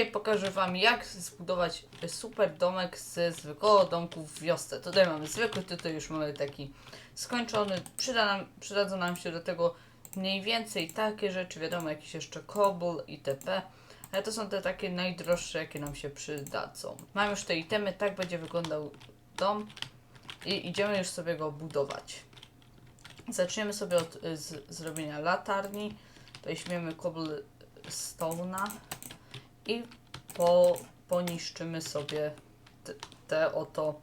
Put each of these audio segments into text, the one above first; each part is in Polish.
Dzisiaj pokażę Wam jak zbudować super domek ze zwykłego domku w wiosce. Tutaj mamy zwykły, tutaj już mamy taki skończony. Przyda nam, przydadzą nam się do tego mniej więcej takie rzeczy, wiadomo, jakiś jeszcze kobl itp. Ale to są te takie najdroższe, jakie nam się przydadzą. Mam już te itemy, tak będzie wyglądał dom i idziemy już sobie go budować. Zaczniemy sobie od y, z, zrobienia latarni. Weźmiemy cobblestone'a i po, poniszczymy sobie te, te oto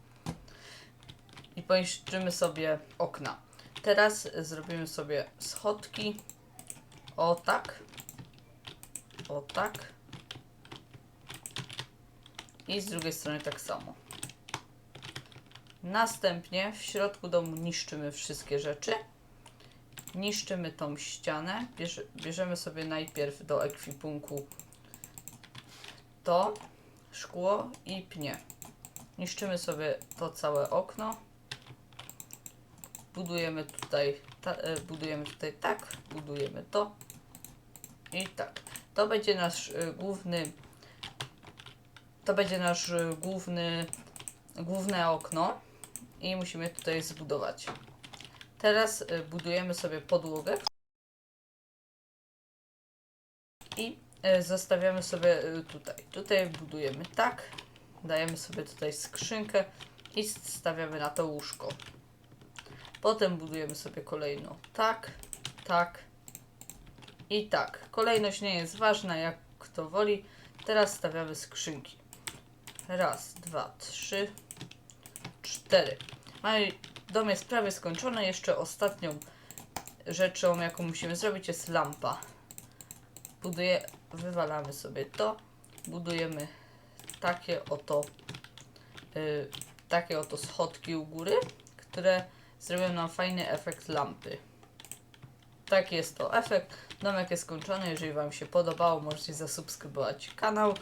i poniszczymy sobie okna. Teraz zrobimy sobie schodki. O tak. O tak. I z drugiej strony tak samo. Następnie w środku domu niszczymy wszystkie rzeczy. Niszczymy tą ścianę. Bierze, bierzemy sobie najpierw do ekwipunku to szkło i pnie. Niszczymy sobie to całe okno. Budujemy tutaj, ta, e, budujemy tutaj tak, budujemy to i tak. To będzie nasz e, główny, to będzie nasz e, główny, główne okno i musimy tutaj zbudować. Teraz budujemy sobie podłogę i zostawiamy sobie y, tutaj. Tutaj budujemy tak, dajemy sobie tutaj skrzynkę i stawiamy na to łóżko. Potem budujemy sobie kolejno tak, tak i tak. Kolejność nie jest ważna, jak kto woli. Teraz stawiamy skrzynki. Raz, dwa, trzy, cztery. Mamy Dom jest prawie skończony. Jeszcze ostatnią rzeczą, jaką musimy zrobić, jest lampa. Buduje, wywalamy sobie to. Budujemy takie oto y, takie oto schodki u góry, które zrobią nam fajny efekt lampy. Tak jest to efekt. Domek jest skończony. Jeżeli Wam się podobało, możecie zasubskrybować kanał.